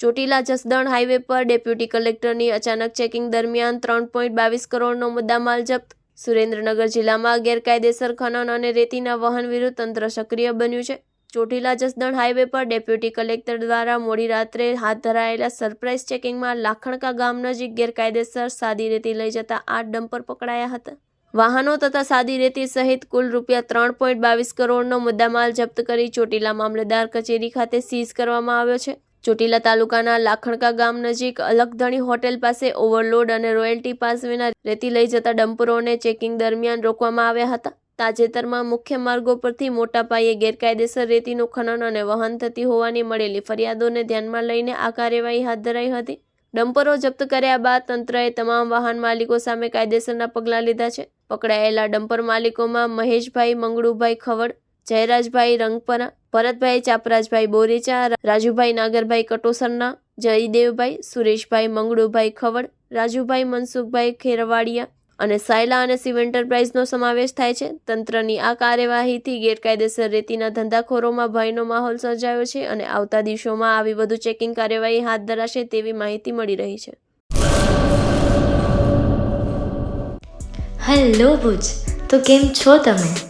Chotila Jasdan highway પર deputy કલેક્ટરની અચાનક ચેકિંગ દરમિયાન ત્રણ પોઈન્ટ બાવીસ કરોડનો મુદ્દામાલ જપ્ત. સુરેન્દ્રનગર જિલ્લામાં ગેરકાયદેસર ખનન અને રેતીના વહન વિરુદ્ધ તંત્ર સક્રિય બન્યું છે. ચોટીલા જસદણ હાઈવે પર ડેપ્યુટી કલેક્ટર દ્વારા મોડી રાત્રે હાથ ધરાયેલા સરપ્રાઇઝ ચેકિંગમાં લાખણકા ગામ નજીક ગેરકાયદેસર સાદી રેતી લઈ જતા આઠ ડમ્પર પકડાયા હતા. વાહનો તથા સાદી રેતી સહિત કુલ રૂપિયા ત્રણ પોઈન્ટ બાવીસ કરોડનો મુદ્દામાલ જપ્ત કરી ચોટીલા મામલેદાર કચેરી ખાતે સીઝ કરવામાં આવ્યો છે. ચોટીલા તાલુકાના લાખણકા ગામ નજીક અલગધણી હોટેલ પાસે ઓવરલોડ અને રોયલ્ટી પાસ વિના રેતી લઈ જતા ડમ્પરોને ચેકિંગ દરમિયાન રોકવામાં આવ્યા હતા. તાજેતરમાં મુખ્ય માર્ગો પરથી મોટા પાયે ગેરકાયદેસર રેતીનું ખનન અને વહન થતી હોવાની મળેલી ફરિયાદોને ધ્યાનમાં લઈને આ કાર્યવાહી હાથ ધરાઈ હતી. ડમ્પરો જપ્ત કર્યા બાદ તંત્રએ તમામ વાહન માલિકો સામે કાયદેસરના પગલાં લીધા છે. પકડાયેલા ડમ્પર માલિકોમાં મહેશભાઈ, મંગળુભાઈ ખવડ જયરાજભાઈ રંગપરા ભરતભાઈ ચાપરાજભાઈ બોરેચા, રાજુભાઈ નાગરભાઈ કટોસરના, જયદેવભાઈ, સુરેશભાઈ મંગળુભાઈ ખવડ, રાજુભાઈ મનસુખભાઈ ખેરવાડિયા અને સાયલા અને શિવ એન્ટરપ્રાઇઝનો સમાવેશ થાય છે. તંત્રની આ કાર્યવાહીથી ગેરકાયદેસર રેતીના ધંધાખોરોમાં ભયનો માહોલ સર્જાયો છે અને આવતા દિવસોમાં આવી વધુ ચેકિંગ કાર્યવાહી હાથ ધરાશે તેવી માહિતી મળી રહી છે. હેલો ભુજ, તો કેમ છો તમે?